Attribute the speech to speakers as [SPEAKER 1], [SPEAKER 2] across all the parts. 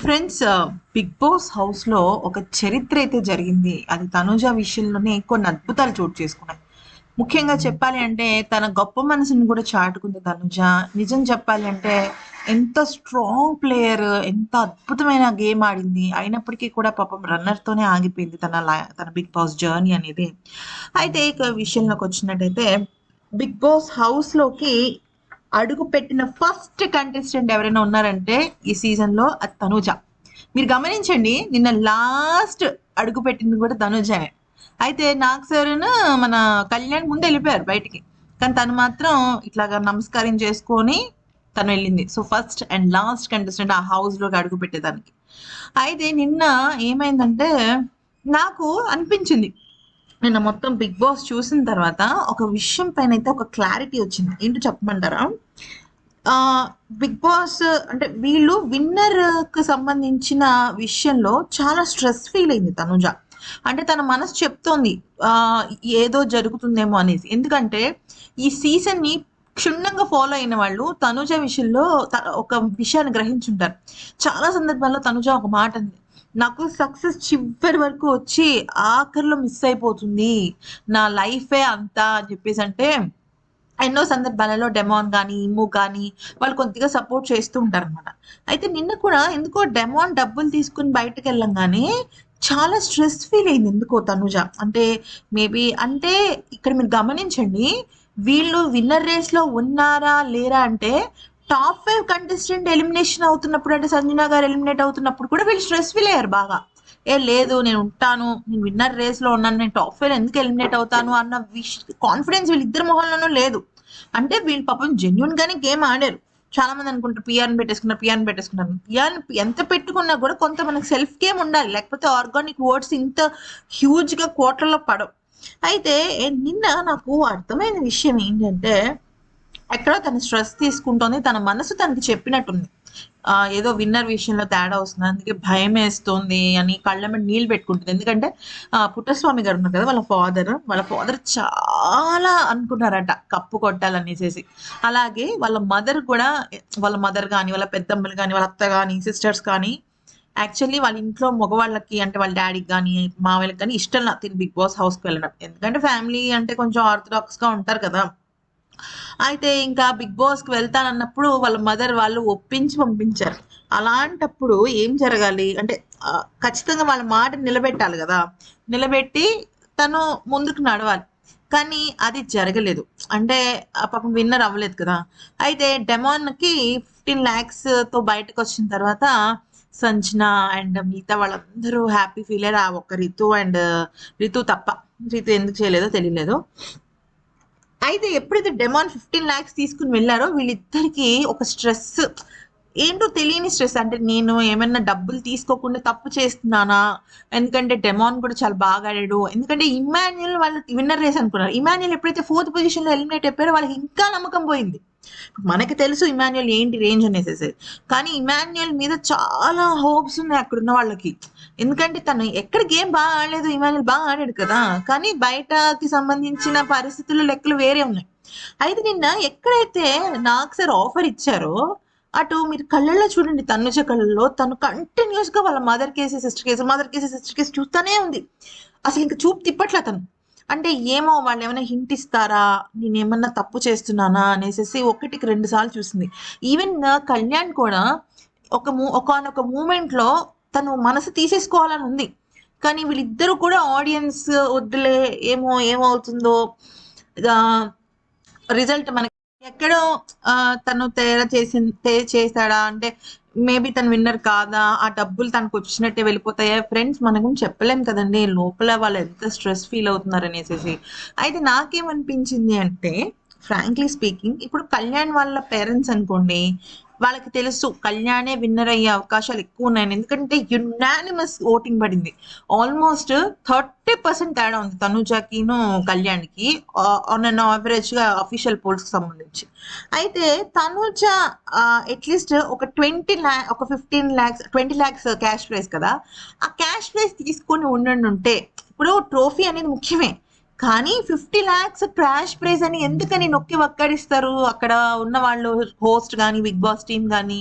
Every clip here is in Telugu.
[SPEAKER 1] ఫ్రెండ్స్ బిగ్ బాస్ హౌస్లో ఒక చరిత్ర అయితే జరిగింది. అది తనుజ విషయంలోనే కొన్ని అద్భుతాలు చోటు చేసుకున్నాయి. ముఖ్యంగా చెప్పాలి అంటే తన గొప్ప మనసుని కూడా చాటుకుంది తనుజ. నిజం చెప్పాలి అంటే ఎంత స్ట్రాంగ్ ప్లేయర్ ఎంత అద్భుతమైన గేమ్ ఆడింది. అయినప్పటికీ కూడా పాపం రన్నర్ తోనే ఆగిపోయింది తన లా- తన బిగ్ బాస్ జర్నీ అనేది. అయితే ఇక విషయంలోకి వచ్చినట్టయితే బిగ్ బాస్ హౌస్లోకి అడుగు పెట్టిన ఫస్ట్ కంటెస్టెంట్ ఎవరైనా ఉన్నారంటే ఈ సీజన్లో అది తనుజ. మీరు గమనించండి నిన్న లాస్ట్ అడుగు పెట్టింది కూడా తనుజనే అయితే నాగ్ సార్ మన కళ్యాణ్ ముందు వెళ్ళిపోయారు బయటికి. కానీ తను మాత్రం ఇట్లాగా నమస్కారం చేసుకొని తను వెళ్ళింది. So first and last contestant ఆ హౌస్లోకి అడుగు పెట్టేదానికి అయితే నిన్న ఏమైందంటే నాకు అనిపించింది. నిన్న మొత్తం బిగ్ బాస్ చూసిన తర్వాత ఒక విషయం పైన అయితే ఒక క్లారిటీ వచ్చింది. ఏంటో చెప్పమంటారా? బిగ్ బాస్ అంటే వీళ్ళు విన్నర్కు సంబంధించిన విషయంలో చాలా స్ట్రెస్ ఫీల్ అయింది తనుజ. అంటే తన మనసు చెప్తోంది ఏదో జరుగుతుందేమో అనేసి. ఎందుకంటే ఈ సీజన్ని క్షుణ్ణంగా ఫాలో అయిన వాళ్ళు తనుజ విషయంలో త- ఒక విషయాన్ని గ్రహించుంటారు. చాలా సందర్భాల్లో తనుజ ఒక మాట అంది నాకు సక్సెస్ చివరి వరకు వచ్చి ఆఖరిలో మిస్ అయిపోతుంది. నా లైఫే అంతా అని చెప్పేసి అంటే ఎన్నో సందర్భాలలో డెమాన్ కానీ ఇమ్ము కానీ వాళ్ళు కొద్దిగా సపోర్ట్ చేస్తూ ఉంటారు అనమాట అయితే నిన్న కూడా ఎందుకో డెమాన్ డబ్బులు తీసుకుని బయటకు వెళ్ళంగానే చాలా స్ట్రెస్ ఫీల్ అయింది ఎందుకో తనుజ. అంటే మేబీ అంటే ఇక్కడ మీరు గమనించండి వీళ్ళు విన్నర్ రేస్లో ఉన్నారా లేరా అంటే టాప్ ఫైవ్ కంటెస్టెంట్ ఎలిమినేషన్ అవుతున్నప్పుడు అంటే సంజన గారు ఎలిమినేట్ అవుతున్నప్పుడు కూడా వీళ్ళు స్ట్రెస్ ఫీల్ అయ్యారు బాగా. ఏ లేదు నేను ఉంటాను నేను విన్నర్ రేస్లో ఉన్నాను నేను టాప్ ఫైవ్ ఎందుకు ఎలిమినేట్ అవుతాను అన్న విష్ కాన్ఫిడెన్స్ వీళ్ళిద్దరు మొహంలోనూ లేదు. అంటే వీళ్ళు పాపం జెన్యున్ గానే గేమ్ ఆడారు. చాలా మంది అనుకుంటారు పిఆర్ పెట్టేసుకున్నారు పిఆర్ పెట్టేసుకున్నారు పిఆర్ ఎంత పెట్టుకున్నా కూడా కొంత మనకి సెల్ఫ్ గేమ్ ఉండాలి. లేకపోతే ఆర్గానిక్ వర్డ్స్ ఇంత హ్యూజ్గా కోట్లలో పడవు. అయితే నిన్న నాకు అర్థమైన విషయం ఏంటంటే ఎక్కడో తన స్ట్రెస్ తీసుకుంటోంది తన మనసు తనకి చెప్పినట్టుంది. ఆ, ఏదో విన్నర్ విషయంలో తేడా వస్తుంది అందుకే భయం వేస్తుంది అని కళ్ళ మీద నీళ్ళు పెట్టుకుంటుంది. ఎందుకంటే ఆ, పుట్టస్వామి గారు ఉన్నారు కదా వాళ్ళ ఫాదర్ వాళ్ళ ఫాదర్ చాలా అనుకున్నారట కప్పు కొట్టాలనేసేసి అలాగే వాళ్ళ మదర్ కూడా వాళ్ళ మదర్ కానీ వాళ్ళ పెద్దమ్మలు కానీ వాళ్ళ అత్త కానీ సిస్టర్స్ కానీ యాక్చువల్లీ వాళ్ళ ఇంట్లో మగవాళ్ళకి అంటే వాళ్ళ డాడీకి కానీ మామయ్యకి కానీ ఇష్టం లేదు తిని బిగ్ బాస్ హౌస్కి వెళ్ళడం. ఎందుకంటే ఫ్యామిలీ అంటే కొంచెం ఆర్థడాక్స్గా ఉంటారు కదా. అయితే ఇంకా బిగ్ బాస్కి వెళ్తానన్నప్పుడు వాళ్ళ మదర్ వాళ్ళు ఒప్పించి పంపించారు. అలాంటప్పుడు ఏం జరగాలి? అంటే ఖచ్చితంగా వాళ్ళ మాట నిలబెట్టాలి కదా. నిలబెట్టి తను ముందుకు నడవాలి. కానీ అది జరగలేదు. అంటే పాపం విన్నర్ అవ్వలేదు కదా. అయితే డెమాన్కి ఫిఫ్టీన్ ల్యాక్స్తో బయటకు వచ్చిన తర్వాత సంజన అండ్ మిగతా వాళ్ళందరూ హ్యాపీ ఫీల్ అయ్యారు ఆ ఒక్క రితు అండ్ రితు తప్ప. రితు ఎందుకు చేయలేదో తెలియలేదు. అయితే ఎప్పుడైతే డెమాన్ ఫిఫ్టీన్ ల్యాక్స్ తీసుకుని వెళ్ళారో వీళ్ళిద్దరికి ఒక స్ట్రెస్. ఏంటో తెలియని స్ట్రెస్. అంటే నేను ఏమైనా డబ్బులు తీసుకోకుండా తప్పు చేస్తున్నానా? ఎందుకంటే డెమాన్ కూడా చాలా బాగా ఆడాడు. ఎందుకంటే ఇమాన్యుల్ వాళ్ళు విన్నర్ రేస్ అనుకున్నారు. ఇమాన్యుల్ ఎప్పుడైతే ఫోర్త్ పొజిషన్లో ఎలిమినేట్ అయిపోయారో వాళ్ళకి ఇంకా నమ్మకం పోయింది. మనకి తెలుసు ఇమాన్యుల్ ఏంటి రేంజ్ అనేసేసి. కానీ ఇమాన్యుల్ మీద చాలా హోప్స్ ఉన్నాయి అక్కడ ఉన్న వాళ్ళకి. ఎందుకంటే తను ఎక్కడ గేమ్ బాగా ఆడలేదు ఇమానుల్ బాగా ఆడాడు కదా. కానీ బయటకి సంబంధించిన పరిస్థితులు లెక్కలు వేరే ఉన్నాయి. అయితే నిన్న ఎక్కడైతే నాకు సార్ ఆఫర్ ఇచ్చారో అటు మీరు కళ్ళల్లో చూడండి తనుజ కళ్ళల్లో తను కంటిన్యూస్గా వాళ్ళ mother case sister case mother case sister case చూస్తూనే ఉంది. అసలు ఇంకా చూపు తిప్పట్లే తను. అంటే ఏమో వాళ్ళు ఏమైనా హింట్ ఇస్తారా నేనేమన్నా తప్పు చేస్తున్నానా అనేసి ఒకటికి రెండు సార్లు చూసింది. ఈవెన్ కళ్యాణ్ కూడా ఒక మూ ఒకనొక మూమెంట్లో తను మనసు తీసేసుకోవాలని ఉంది. కానీ వీళ్ళిద్దరూ కూడా ఆడియన్స్ వద్దులే ఏమో ఏమవుతుందో రిజల్ట్ మనకి ఎక్కడో తను తేడా చేసి తే- చేశాడా అంటే మేబీ తను విన్నర్ కాదా ఆ డబ్బులు తనకు వచ్చినట్టే వెళ్ళిపోతాయా? ఫ్రెండ్స్ మనకు చెప్పలేం కదండి. లోపల వాళ్ళు ఎంత స్ట్రెస్ ఫీల్ అవుతున్నారు అనేసి అయితే నాకేమనిపించింది అంటే ఫ్రాంక్లీ స్పీకింగ్ ఇప్పుడు కళ్యాణ్ వాళ్ళ పేరెంట్స్ అనుకోండి వాళ్ళకి తెలుసు కళ్యాణే విన్నర్ అయ్యే అవకాశాలు ఎక్కువ ఉన్నాయని. ఎందుకంటే యునానిమస్ ఓటింగ్ పడింది. ఆల్మోస్ట్ థర్టీ పర్సెంట్ తేడా ఉంది తనుజాకిను కళ్యాణ్కి ఆన్ అన్ ఆవరేజ్గా అఫీషియల్ పోల్స్కి సంబంధించి. అయితే తనుజ అట్లీస్ట్ ఒక ట్వంటీ ల్యా ఒక fifteen lakhs twenty lakhs cash prize కదా. ఆ క్యాష్ ప్రైస్ తీసుకొని ఉండండి ఉంటే ఇప్పుడు ట్రోఫీ అనేది ముఖ్యమే. కానీ ఫిఫ్టీ ల్యాక్స్ క్రాష్ ప్రైజ్ అని ఎందుకని నొక్కి వక్కడిస్తారు అక్కడ ఉన్న వాళ్ళు హోస్ట్ కానీ బిగ్ బాస్ టీమ్ కానీ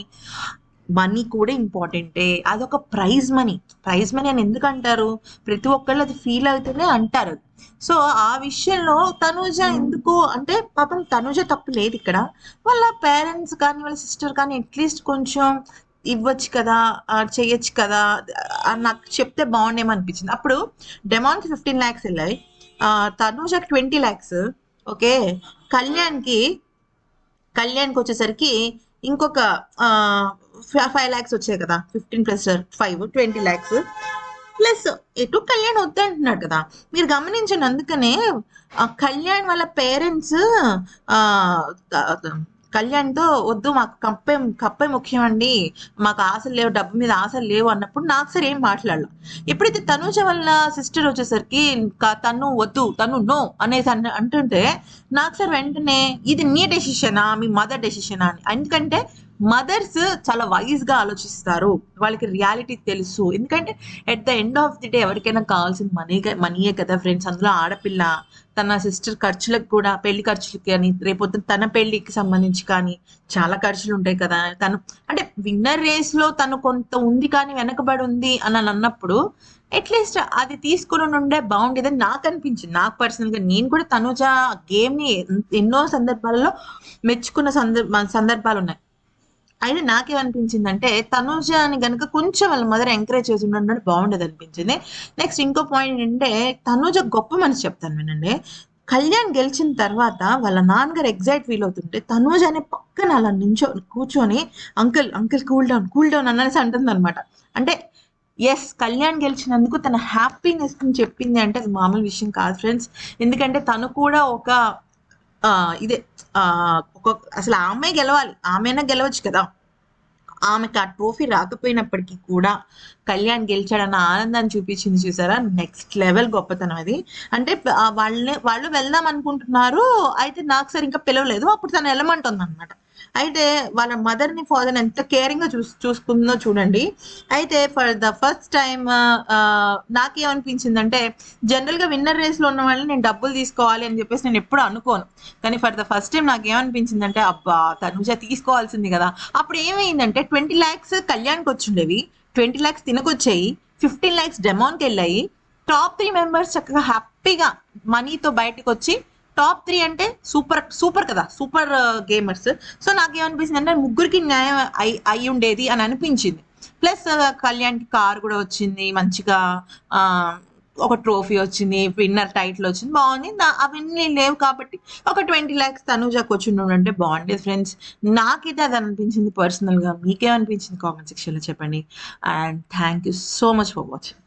[SPEAKER 1] మనీ కూడా ఇంపార్టెంటే. అదొక ప్రైజ్ మనీ. ప్రైజ్ మనీ అని ఎందుకు అంటారు ప్రతి ఒక్కళ్ళు అది ఫీల్ అవుతూనే అంటారు. సో ఆ విషయంలో తనుజ ఎందుకు అంటే పాపం తనుజ తప్పు లేదు ఇక్కడ. వాళ్ళ పేరెంట్స్ కానీ వాళ్ళ సిస్టర్ కానీ అట్లీస్ట్ కొంచెం ఇవ్వచ్చు కదా ఆ, చెయ్యొచ్చు కదా నాకు చెప్తే బాగుండేమో అనిపించింది అప్పుడు డెమాన్కి ఫిఫ్టీన్ ల్యాక్స్ వెళ్ళాయి. తనుజకి ట్వంటీ ల్యాక్స్ ఓకే? కళ్యాణ్కి కళ్యాణ్కి వచ్చేసరికి ఇంకొక ఫైవ్ ల్యాక్స్ వచ్చాయి కదా? Fifteen plus five twenty lakhs. Plus ఎటు కళ్యాణ్ వద్దంటున్నాడు కదా? మీరు గమనించండి అందుకనే కళ్యాణ్ వాళ్ళ పేరెంట్స్ కళ్యాణ్తో వద్దు మాకు కప్పే కప్పే ముఖ్యం అండి మాకు ఆశలు లేవు డబ్బు మీద ఆశలు లేవు అన్నప్పుడు నాకు సరే ఏం మాట్లాడలా. ఎప్పుడైతే తనుజ వాళ్ళ సిస్టర్ వచ్చేసరికి తను వద్దు తను నో అనేసి అంటుంటే నాకు సార్ వెంటనే ఇది నీ డెసిషనా మీ మదర్ డెసిషనా అని. ఎందుకంటే మదర్స్ చాలా వైజ్గా ఆలోచిస్తారు. వాళ్ళకి రియాలిటీ తెలుసు. ఎందుకంటే at the end of the day ఎవరికైనా కావాల్సిన మనీ మనీయే కదా ఫ్రెండ్స్ అందులో ఆడపిల్ల తన సిస్టర్ ఖర్చులకు కూడా పెళ్ళి ఖర్చులకి కానీ రేపొద్దున తన పెళ్ళికి సంబంధించి కానీ చాలా ఖర్చులు ఉంటాయి కదా. తను అంటే విన్నర్ రేస్లో తను కొంత ఉంది కానీ వెనకబడి ఉంది అని అన్నప్పుడు అట్లీస్ట్ అది తీసుకుని ఉండే బాగుండేదని నాకు అనిపించింది. నాకు పర్సనల్గా నేను కూడా తనుజ గేమ్ని ఎన్నో సందర్భాలలో మెచ్చుకున్న సందర్భ సందర్భాలు ఉన్నాయి. అయితే నాకేమనిపించిందంటే తనుజ అని కనుక కొంచెం వాళ్ళ మదర్ ఎంకరేజ్ చేసి ఉండడం బాగుండేది అనిపించింది నెక్స్ట్ ఇంకో పాయింట్ అంటే తనుజ గొప్ప మనిషి చెప్తాను వినండి. కళ్యాణ్ గెలిచిన తర్వాత వాళ్ళ నాన్నగారు ఎగ్జైట్ ఫీల్ అవుతుంటే తనుజ అనే పక్కన అలా నించో కూర్చొని uncle uncle cool down cool down అనేసి అంటుంది అనమాట అంటే ఎస్ కళ్యాణ్ గెలిచినందుకు తన హ్యాపీనెస్ చెప్పింది అంటే అది మామూలు విషయం కాదు ఫ్రెండ్స్ ఎందుకంటే తను కూడా ఒక ఇదే ఆ, ఒక అసలు ఆమె గెలవాలి. ఆమెనా గెలవచ్చు కదా. ఆమెకు ఆ ట్రోఫీ రాకపోయినప్పటికీ కూడా కళ్యాణ్ గెలిచాడన్న ఆనందాన్ని చూపించింది చూసారా? నెక్స్ట్ లెవెల్ గొప్పతనం అది. అంటే వాళ్ళని వాళ్ళు వెళ్దాం అనుకుంటున్నారు అయితే నాకు సరే ఇంకా పిలవలేదు. అప్పుడు తను వెళ్ళమంటుంది అనమాట అయితే వాళ్ళ మదర్ని ఫాదర్ని ఫాదర్ ఎంత కేరింగ్గా చూసుకుందో చూడండి. అయితే ఫర్ ద ఫస్ట్ టైం నాకేమనిపించిందంటే జనరల్ జనరల్గా విన్నర్ రేస్లో ఉన్న వాళ్ళని నేను డబ్బులు తీసుకోవాలి అని చెప్పేసి నేను ఎప్పుడు అనుకోను. కానీ ఫర్ ద ఫస్ట్ టైం నాకు ఏమనిపించిందంటే అబ్బా తనుజ తీసుకోవాల్సింది కదా. అప్పుడు ఏమైందంటే ట్వంటీ ల్యాక్స్ కళ్యాణ్కి వచ్చిండేవి. ట్వంటీ ల్యాక్స్ తినకొచ్చాయి. ఫిఫ్టీన్ ల్యాక్స్ డెమాన్కి వెళ్ళాయి. టాప్ త్రీ మెంబర్స్ చక్కగా హ్యాపీగా మనీతో బయటకు వచ్చి టాప్ త్రీ అంటే సూపర్ సూపర్ కదా సూపర్ గేమర్స్. సో నాకేమనిపించింది అంటే ముగ్గురికి న్యాయం అయి అయి ఉండేది అని అనిపించింది. ప్లస్ కళ్యాణ్కి కార్ కూడా వచ్చింది మంచిగా ఒక ట్రోఫీ వచ్చింది విన్నర్ టైటిల్ వచ్చింది బాగుంది. అవన్నీ లేవు కాబట్టి ఒక ట్వంటీ ల్యాక్స్ తనుజాకి వచ్చి ఉంటే బాగుండేది ఫ్రెండ్స్. నాకైతే అది అనిపించింది పర్సనల్గా. మీకేమనిపించింది కామెంట్ సెక్షన్లో చెప్పండి. And thank you so much for watching.